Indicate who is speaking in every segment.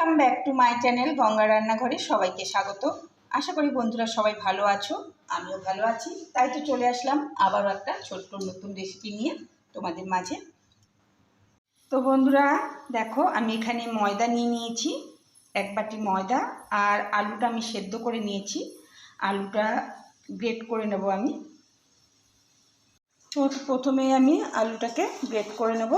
Speaker 1: Welcome back to my channel Ganga রান্নাঘরে সবাইকে স্বাগত। আশা করি বন্ধুরা সবাই ভালো আছো, আমিও ভালো আছি। তাই তো চলে আসলাম আবারও একটা ছোট্ট নতুন রেসিপি নিয়ে তোমাদের মাঝে। তো বন্ধুরা, দেখো, আমি এখানে ময়দা নিয়ে নিয়েছি, এক বাটি ময়দা, আর আলুটা আমি সেদ্ধ করে নিয়েছি। আলুটা গ্রেট করে নেব আমি। প্রথমে আমি আলুটাকে গ্রেট করে নেব।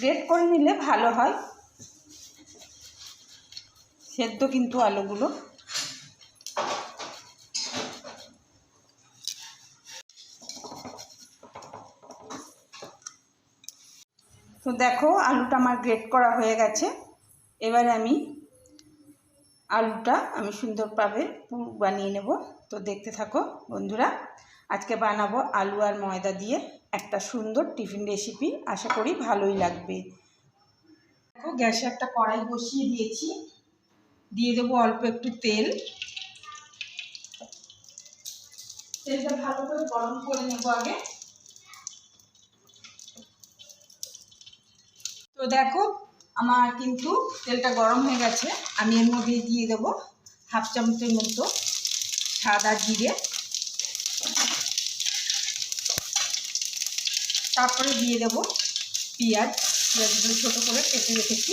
Speaker 1: গ্রেট করে নিলে ভালো হয়। সেদ্ধ কিন্তু আলুগুলো। তো দেখো আলুটা আমার গ্রেট করা হয়ে গেছে। এবারে আমি আলুটা আমি সুন্দরভাবে পুর বানিয়ে নেব। তো দেখতে থাকো বন্ধুরা, আজকে বানাবো আলু আর ময়দা দিয়ে। একটা সুন্দর টিফিন রেসিপি আশা করি ভালোই লাগবে। দেখো, গ্যাসে একটা কড়াই বসিয়ে দিয়েছি। দিয়ে দেবো অল্প একটু তেল। তেলটা ভালো করে গরম করে নেব আগে। তো দেখো, আমার কিন্তু তেলটা গরম হয়ে গেছে। আমি এর মধ্যে দিয়ে দেবো হাফ চামচের মতো সাদা জিরে। তারপরে দিয়ে দেবো পেঁয়াজ, পেঁয়াজগুলো ছোটো করে কেটে রেখেছি।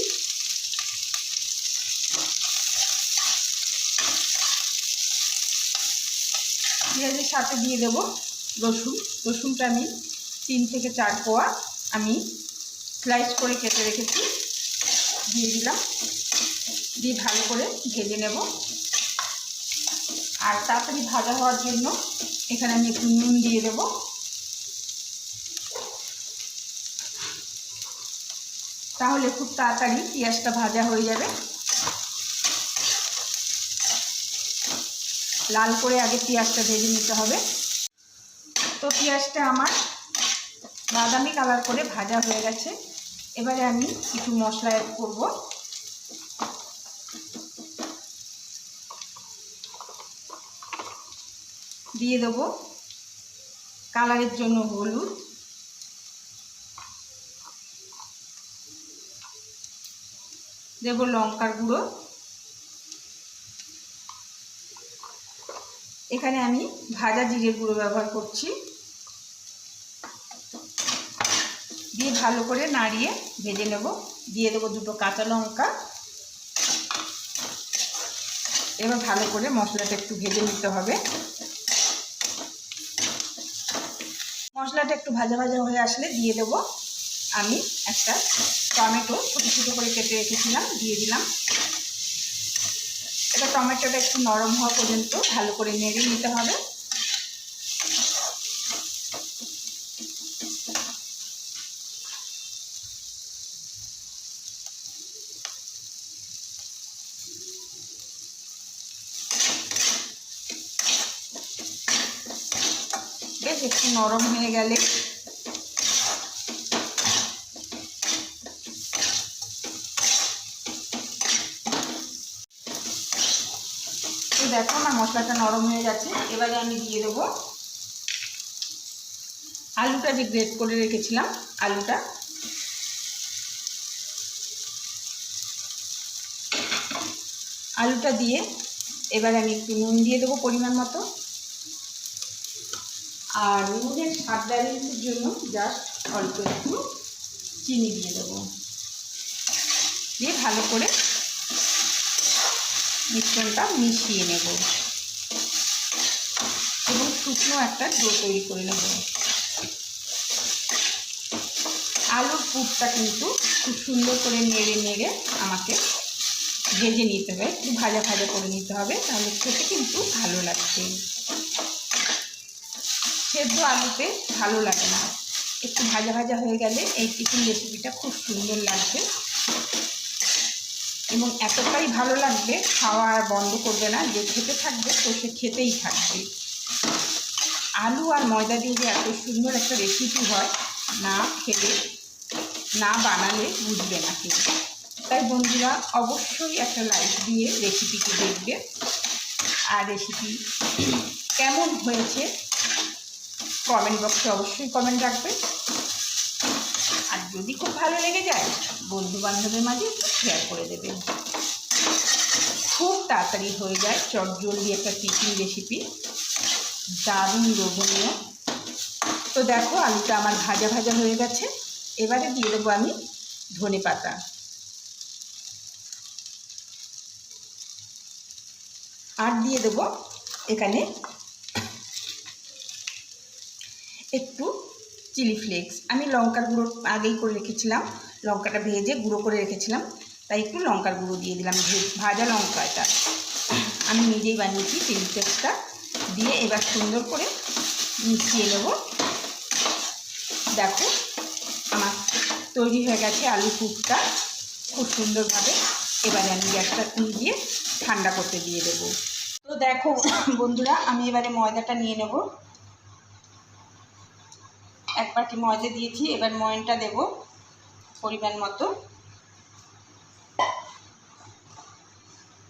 Speaker 1: পেঁয়াজের সাথে দিয়ে দেবো রসুন। রসুনটা আমি তিন থেকে চার কোয়া আমি স্লাইস করে কেটে রেখেছি। দিয়ে দিলাম। দিয়ে ভালো করে ভেজে নেব। আর তাড়াতাড়ি ভাজা হওয়ার জন্য এখানে আমি একটু নুন দিয়ে দেব। তাহলে খুব তাড়াতাড়ি পেঁয়াজটা ভাজা হয়ে যাবে। লাল করে আগে পেঁয়াজটা ভেজে নিতে হবে। তো পেঁয়াজটা আমার বাদামি কালার করে ভাজা হয়ে গেছে। এবারে আমি কিছু মশলা অ্যাড করব। দিয়ে দেবো। কালারের জন্য হলুদ। দেবো লঙ্কার গুঁড়ো। এখানে আমি ভাজা জিরে গুঁড়ো ব্যবহার করছি। দিয়ে ভালো করে নাড়িয়ে ভেজে নেব। দিয়ে দেবো দুটো কাঁচা লঙ্কা। এবার ভালো করে মশলাটা একটু ভেজে নিতে হবে। মশলাটা একটু ভাজা ভাজা হয়ে আসলে দিয়ে দেবো। আমি একটা টমেটো ছোটো ছোটো করে কেটে রেখেছিলাম, দিয়ে দিলাম। এটা টমেটোটা একটু নরম হওয়া পর্যন্ত ভালো করে নেড়ে নিতে হবে। বেশ একটু নরম হয়ে গেলে দেখো আমার মশলাটা নরম হয়ে গেছে। এবারে আমি দিয়ে দেবো আলুটা যে গ্রেট করে রেখেছিলাম, আলুটা। আলুটা দিয়ে এবার আমি একটু নুন দিয়ে দেবো পরিমাণ মতো। আর নুনের স্বাদ ব্যালেন্সের জন্য জাস্ট অল্প একটু চিনি দিয়ে দেবো। দিয়ে ভালো করে মিশ্রণটা মিশিয়ে নেব। এবং শুকনো একটা ডো তৈরি করে নেব। আলুর পুরটা কিন্তু খুব সুন্দর করে নেড়ে নেড়ে আমাকে ভেজে নিতে হবে। একটু ভাজা ভাজা করে নিতে হবে, তাহলে খেতে কিন্তু ভালো লাগছে সেদ্ধ আলুতে ভালো লাগে না। একটু ভাজা ভাজা হয়ে গেলে এই টিফিন রেসিপিটা খুব সুন্দর লাগবে। এবং এতটাই ভালো লাগবে, খাওয়া আর বন্ধ করবে না, যে খেতে থাকবে, তো সে খেতেই থাকবে। আলু আর ময়দা দিয়ে যে এত সুন্দর একটা রেসিপি হয়, না খেলে, না বানালে বুঝবে না কেউ। তাই বন্ধুরা, অবশ্যই একটা লাইক দিয়ে রেসিপিটি দেখবে। আর রেসিপি কেমন হয়েছে কমেন্ট বক্সে অবশ্যই কমেন্ট রাখবে। যদি খুব ভালো লেগে যায় বন্ধু বান্ধবের মাঝে শেয়ার করে দেবেন। খুব তাড়াতাড়ি হয়ে যায় চটজলদি একটা টিফিন রেসিপি দারুণ লোভনীয়। তো দেখো, আলুটা আমার ভাজা ভাজা হয়ে গেছে। এবারে দিয়ে দেবো আমি ধনে পাতা। আর দিয়ে দেবো এখানে একটু চিলি ফ্লেক্স। আমি লঙ্কার গুঁড়ো আগেই করে রেখেছিলাম, লঙ্কাটা ভেজে গুঁড়ো করে রেখেছিলাম, তাই একটু লঙ্কার গুঁড়ো দিয়ে দিলাম ভাজা লঙ্কা এটা। আমি নিজেই বানিয়েছি চিলি ফ্লেক্সটা দিয়ে এবার সুন্দর করে মিশিয়ে নেব। দেখো, আমার তৈরি হয়ে গেছে আলু পুরটা, খুব সুন্দরভাবে। এবারে আমি গ্যাসটা দিয়ে ঠান্ডা করতে দিয়ে দেবো। তো দেখো বন্ধুরা, আমি এবারে ময়দাটা নিয়ে নেব। এক বাটি ময়দা দিয়েছি, এবার ময়নটা দেব পরিমাণ মতো।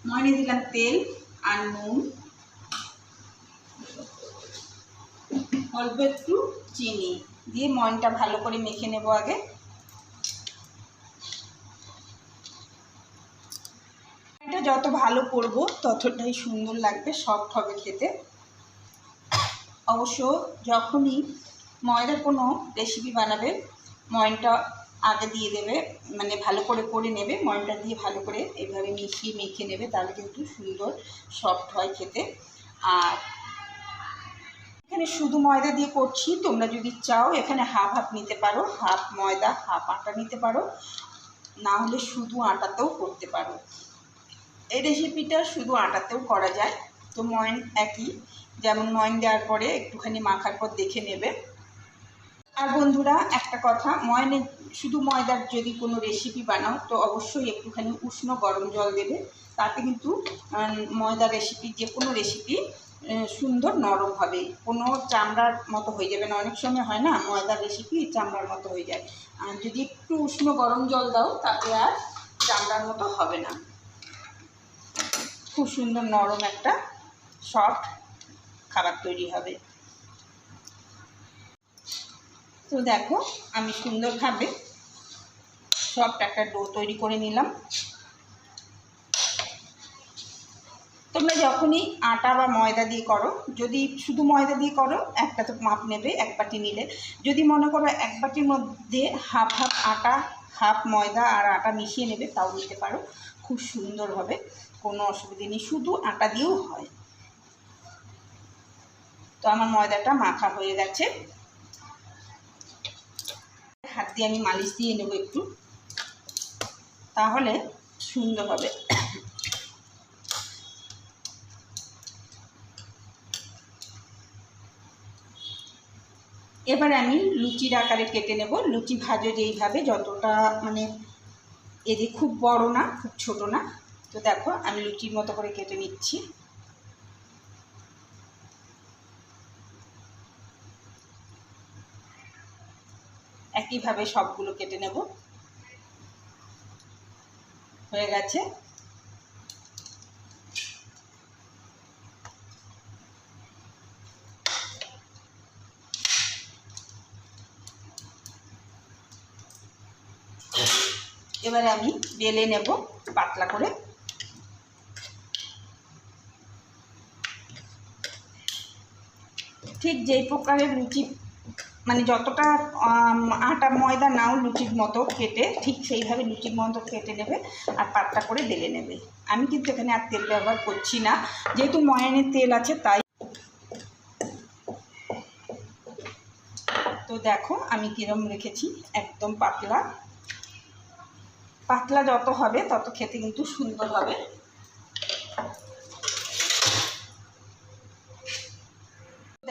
Speaker 1: ময়নে দিলাম তেল আর নুন। অল্প একটু চিনি দিয়ে ময়নটা ভালো করে মেখে নেব আগে। এটা যত ভালো করব, ততটাই সুন্দর লাগবে, সফট হবে খেতে। অবশ্য যখনই ময়দার কোনো রেসিপি বানাবে, ময়নটা আগে দিয়ে দেবে মানে ভালো করে করে নেবে, ময়নটা দিয়ে ভালো করে এইভাবে মিশিয়ে মেখে নেবে, তাহলে কিন্তু সুন্দর সফট হয় খেতে। আর এখানে শুধু ময়দা দিয়ে করছি, তোমরা যদি চাও এখানে হাফ হাফ নিতে পারো হাফ ময়দা হাফ আটা নিতে পারো, না হলে শুধু আটাতেও করতে পারো। এই রেসিপিটা শুধু আটাতেও করা যায়, তো ময়ন একই, যেমন ময়ন দেওয়ার পরে একটুখানি মাখার পর দেখে নেবে। আর বন্ধুরা একটা কথা ময়নে শুধু ময়দার যদি কোনো রেসিপি বানাও তো অবশ্যই একটুখানি উষ্ণ গরম জল দেবে। তাতে কিন্তু আহ, ময়দার রেসিপি যে কোনো রেসিপি সুন্দর নরম হবে। কোনো চামড়ার মতো হয়ে যাবে না। অনেক সময় হয় না ময়দার রেসিপি চামড়ার মতো হয়ে যায়। আর যদি একটু উষ্ণ গরম জল দাও তাতে আর চামড়ার মতো হবে না। খুব সুন্দর নরম একটা সফট খাবার তৈরি হবে। তো দেখো, আমি সুন্দরভাবে সফট একটা ডো তৈরি করে নিলাম। তোমরা যখনই আটা বা ময়দা দিয়ে করো, যদি শুধু ময়দা দিয়ে করো, একটা তো মাপ নেবে, এক বাটি নিলে। যদি মনে করো এক বাটির মধ্যে হাফ হাফ আটা হাফ ময়দা আর আটা মিশিয়ে নেবে, তাও নিতে পারো। খুব সুন্দর হবে, কোনো অসুবিধে নেই, শুধু আটা দিয়েও হয়। তো আমার ময়দাটা মাখা হয়ে গেছে। হাত দিয়ে আমি মালিশ দিয়ে নেব একটু। তাহলে সুন্দর হবে। এবার আমি লুচির আকারে কেটে নেব। লুচি ভাজো যেইভাবে, যতটা মানে এদি খুব বড় না, খুব ছোট না। তো দেখো, আমি লুচির মতো করে কেটে নিচ্ছি। একইভাবে সবগুলো কেটে নেব? হয়ে গেছে। এবারে আমি বেলে নেব পাতলা করে। ঠিক যেই প্রকারের লুচি মানে যতটা আটা, ময়দা নাও লুচির মতো কেটে, ঠিক সেইভাবে লুচির মতো কেটে নেবে আর পাতলা করে বেলে নেবে। আমি কিন্তু এখানে আর তেল ব্যবহার করছি না। যেহেতু ময়ানের তেল আছে, তাই তো দেখো আমি কিরম রেখেছি, একদম পাতলা। পাতলা যত হবে, তত খেতে কিন্তু সুন্দর হবে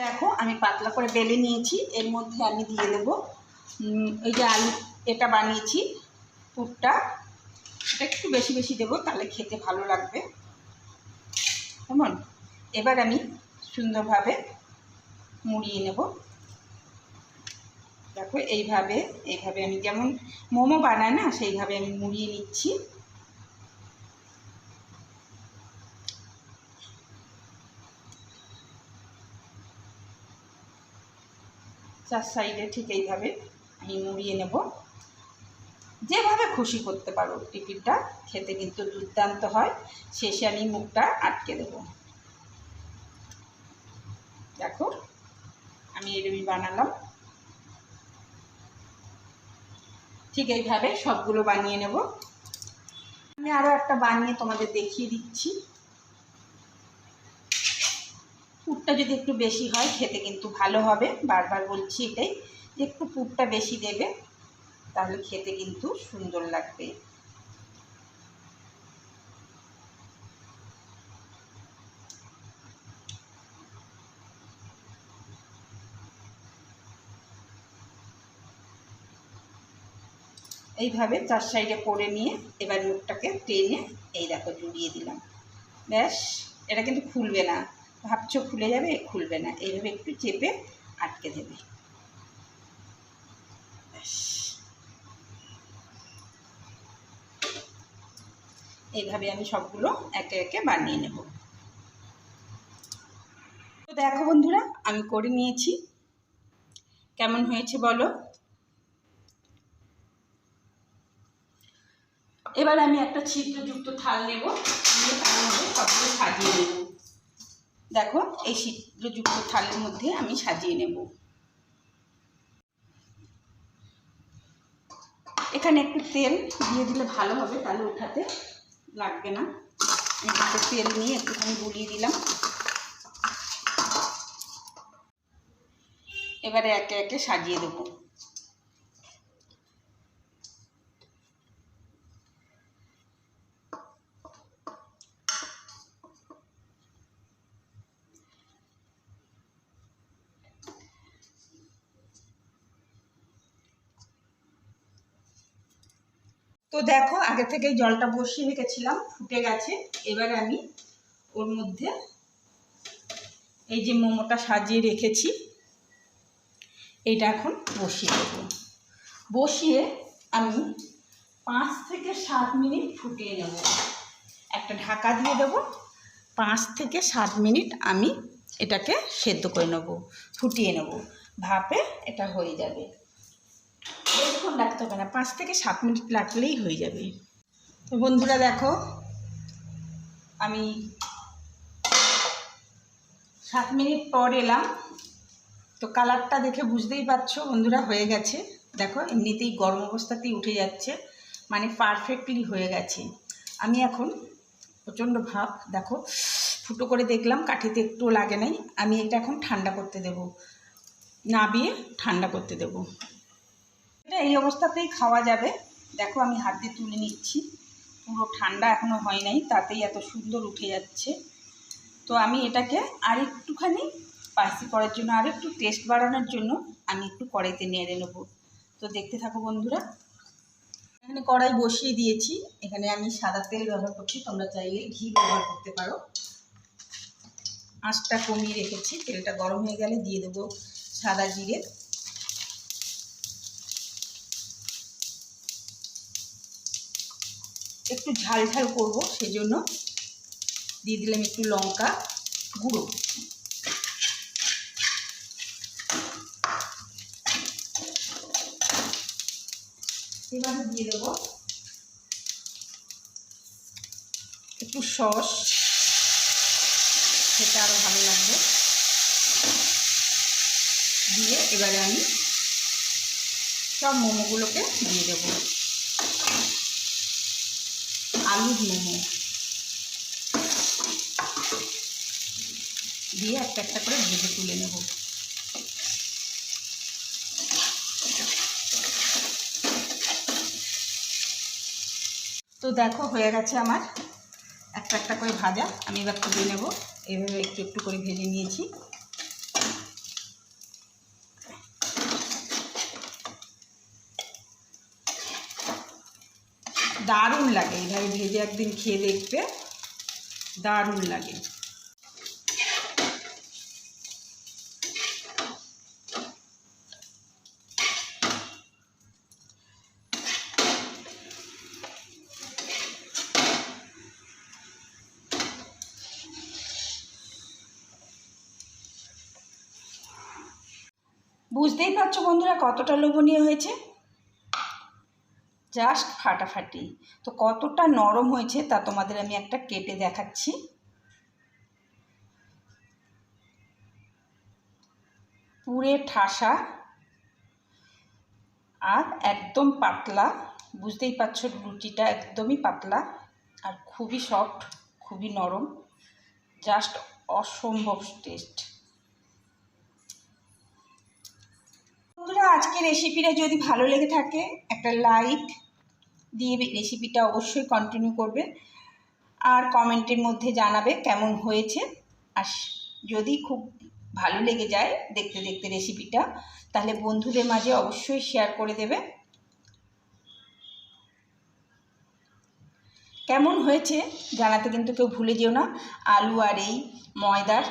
Speaker 1: দেখো আমি পাতলা করে বেলে নিয়েছি, এর মধ্যে আমি দিয়ে দেব ওই যে আলু, এটা বানিয়েছি, পুরটা। এটা একটু বেশি বেশি দেবো, তাহলে খেতে ভালো লাগবে। কেমন? এবার আমি সুন্দরভাবে মুড়িয়ে নেব। দেখো, এইভাবে এইভাবে আমি যেমন মোমো বানাই না, সেইভাবে আমি মুড়িয়ে নিচ্ছি। চার সাইডে ঠিক এইভাবে আমি মুড়িয়ে নেব। যেভাবে খুশি করতে পারো, টিফিনটা খেতে কিন্তু দুর্দান্ত হয়। শেষে আমি মুখটা আটকে দেব। দেখো, আমি এরমই বানালাম। ঠিক এইভাবে সবগুলো বানিয়ে নেব। আমি আরও একটা বানিয়ে তোমাদের দেখিয়ে দিচ্ছি। পুরটা যদি একটু বেশি হয়, খেতে কিন্তু ভালো হবে। বারবার বলছি এটাই, যে একটু পুরটা বেশি দেবে, তাহলে খেতে কিন্তু সুন্দর লাগবে। এইভাবে চার সাইডে করে নিয়ে এবার মুখটাকে টেনে এই দেখো জুড়িয়ে দিলাম। ব্যাস, এটা কিন্তু খুলবে না। ভাবছ খুলে যাবে? খুলবে না। এইভাবে একটু চেপে আটকে দেবে। এইভাবে আমি সবগুলো একে একে বানিয়ে নেব। তো দেখো বন্ধুরা, আমি করে নিয়েছি। কেমন হয়েছে বলো? এবার আমি একটা ছিদ্রযুক্ত থাল নেব। নিয়ে তার মধ্যে সবগুলো সাজিয়ে নেব। দেখো, এই ছিদ্রযুক্ত থালের মধ্যে আমি সাজিয়ে নেব। এখানে একটু তেল দিয়ে দিলে ভালো হবে, তাহলে ওঠাতে লাগবে না। একটু তেল নিয়ে একটুখানি গুলিয়ে দিলাম। এবারে একে একে সাজিয়ে দেবো। দেখো, আগে থেকেই জলটা বসিয়ে রেখেছিলাম, ফুটে গেছে। এবারে আমি ওর মধ্যে এই যে মোমোটা সাজিয়ে রেখেছি এটা এখন বসিয়ে দেব। বসিয়ে আমি পাঁচ থেকে সাত মিনিট ফুটিয়ে নেব। একটা ঢাকা দিয়ে দেব, পাঁচ থেকে সাত মিনিট আমি এটাকে সেদ্ধ করে নেব, ফুটিয়ে নেব। ভাপে এটা হয়ে যাবে। বেশিক্ষণ লাগতে হবে না, পাঁচ থেকে সাত মিনিট লাগলেই হয়ে যাবে। তো বন্ধুরা দেখো, আমি সাত মিনিট পর এলাম। তো কালারটা দেখে বুঝতেই পারছ, বন্ধুরা হয়ে গেছে। দেখো, এমনিতেই গরম অবস্থাতেই উঠে যাচ্ছে মানে পারফেক্টলি হয়ে গেছে। আমি এখন প্রচণ্ড ভাব, দেখো, ফুটো করে দেখলাম, কাঠিতে একটুও লাগে নাই। আমি এটা এখন ঠান্ডা করতে দেব। নাবিয়ে ঠান্ডা করতে দেবো। এই অবস্থাতেই খাওয়া যাবে। দেখো আমি হাত দিয়ে তুলে নিচ্ছি। পুরো ঠান্ডা এখনও হয় নাই, তাতেই এত সুন্দর উঠে যাচ্ছে। তো আমি এটাকে আর একটুখানি স্পাইসি করার জন্য, আর একটু টেস্ট বাড়ানোর জন্য আমি একটু কড়াইতে নেড়ে নেব। তো দেখতে থাকো বন্ধুরা। এখানে কড়াই বসিয়ে দিয়েছি। এখানে আমি সাদা তেল ব্যবহার করছি, তোমরা চাইলে ঘি ব্যবহার করতে পারো। আঁচটা কমিয়ে রেখেছি, তেলটা গরম হয়ে গেলে দিয়ে দেবো সাদা জিরে। একটু ঝাল ঝাল করব, সেজন্য দিয়ে দিলাম একটু লঙ্কা গুঁড়ো। এবারে দিয়ে দেবো একটু সস সেটা আরও ভালো লাগবে। দিয়ে এবারে আমি সব মোমোগুলোকে দিয়ে দেবো। আলুর মোমো দিয়ে একটা একটা করে ভেজে তুলে নেব। তো দেখো, হয়ে গেছে আমার। একটা একটা করে ভাজা। আমি এবার তুলে নেব। এভাবে একটু একটু করে ভেজে নিয়েছি। দারুণ লাগে। এইভাবে ভেজে একদিন খেয়ে দেখবে। দারুণ লাগে। বুঝতেই পারছ বন্ধুরা কতটা লোভনীয় হয়েছে? জাস্ট ফাটাফাটি। তো কতটা নরম হয়েছে তা তোমাদের আমি একটা কেটে দেখাচ্ছি। পুরে ঠাসা আর একদম পাতলা, বুঝতেই পারছ লুচিটা একদমই পাতলা আর খুবই সফট, খুবই নরম, জাস্ট অসম্ভব টেস্ট। বন্ধুরা, আজকের রেসিপিটা যদি ভালো লেগে থাকে, একটা লাইক দিয়ে রেসিপিটা অবশ্যই কন্টিনিউ করবে আর কমেন্টের মধ্যে জানাবে কেমন হয়েছে। আর যদি খুব ভালো লেগে যায় দেখতে দেখতে রেসিপিটা তাহলে বন্ধুদের মাঝে অবশ্যই শেয়ার করে দেবে। কেমন হয়েছে জানাতে কিন্তু কেউ ভুলে যেও না। আলু আর এই ময়দার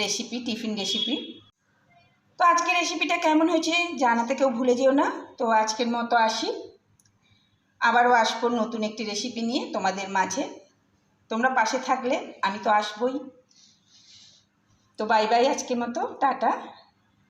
Speaker 1: রেসিপি টিফিন রেসিপি তো আজকের রেসিপিটা কেমন হয়েছে জানাতে কেউ ভুলে যেও না। তো আজকের মতো আসি। আবারও আসব নতুন একটি রেসিপি নিয়ে তোমাদের মাঝে। তোমরা পাশে থাকলে আমি তো আসবই। তো বাই বাই আজকের মতো, টাটা।